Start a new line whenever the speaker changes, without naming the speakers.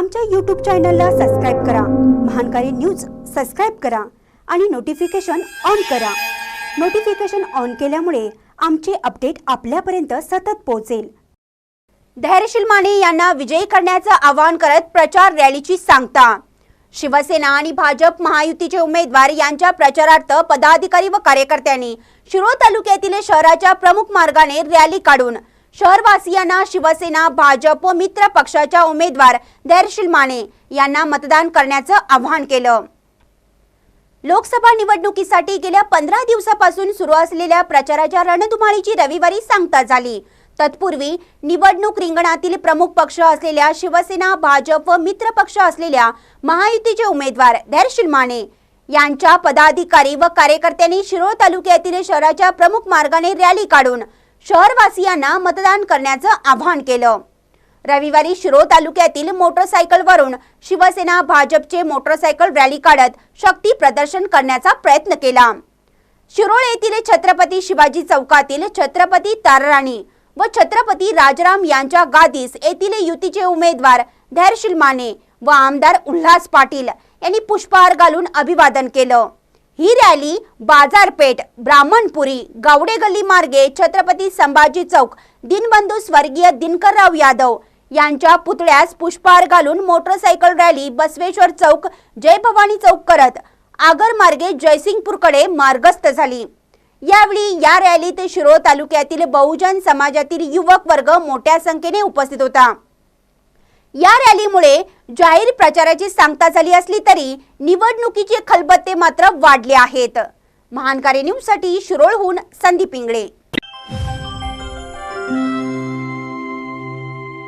आमच्या यूट्यूब चॅनलला सबस्क्राईब करा. महानकारी न्यूज सबस्क्राईब करा आणि नोटिफिकेशन ऑन करा. नोटिफिकेशन ऑन केल्यामुळे आमचे अपडेट आपल्यापर्यंत सतत पोहोचेल. धैर्यशील माने यांना विजयी करण्याचं आवाहन करत प्रचार रॅलीची सांगता. शिवसेना आणि भाजप महायुतीचे उमेदवार यांच्या प्रचारार्थ पदाधिकारी व कार्यकर्त्यांनी शिरोळ तालुक्यातील शहराच्या प्रमुख मार्गाने रॅली काढून शहरवासियांना शिवसेना भाजप व मित्र पक्षाच्या उमेदवार धैर्यशील माने यांना मतदान करण्याचं आवाहन केलं. लोकसभा निवडणुकीसाठी गेल्या पंधरा दिवसापासून सुरू असलेल्या प्रचाराच्या रणधुमाळीची रविवारी सांगता झाली. तत्पूर्वी निवडणूक रिंगणातील प्रमुख पक्ष असलेल्या शिवसेना भाजप व मित्र पक्ष असलेल्या महायुतीचे उमेदवार धैर्यशील माने यांच्या पदाधिकारी व कार्यकर्त्यांनी शिरोळ तालुक्यातील शहराच्या प्रमुख मार्गाने रॅली काढून शहरवासियांना मतदान करण्याचं आवाहन केलं. रविवारी शिरोळ तालुक्यातील मोटरसायकलवरून शिवसेना भाजपचे मोटरसायकल रॅली काढत शक्ती प्रदर्शन करण्याचा प्रयत्न केला. शिरोळ येथील छत्रपती शिवाजी चौकातील छत्रपती ताराराणी व छत्रपती राजराम यांच्या गादीस येथील युतीचे उमेदवार धैर्यशील माने व आमदार उल्हास पाटील यांनी पुष्पहार घालून अभिवादन केलं. ही रॅली बाजारपेठ ब्राह्मणपुरी गावडे गल्ली मार्गे छत्रपती संभाजी चौक दिनबंधू स्वर्गीय दिनकरराव यादव यांच्या पुतळ्यास पुष्पहार घालून मोटरसायकल रॅली बसवेश्वर चौक जय भवानी चौक करत आगर मार्गे जयसिंगपूरकडे मार्गस्थ झाली. यावेळी या रॅलीत शिरोळ तालुक्यातील बहुजन समाजातील युवक वर्ग मोठ्या संख्येने उपस्थित होता. या रॅलीमुळे जाहीर प्रचाराची सांगता झाली असली तरी निवडणुकीचे खलबत्ते मात्र वाढले आहेत. महानकारी न्यूजसाठी शिरोळहून संदीप इंगळे.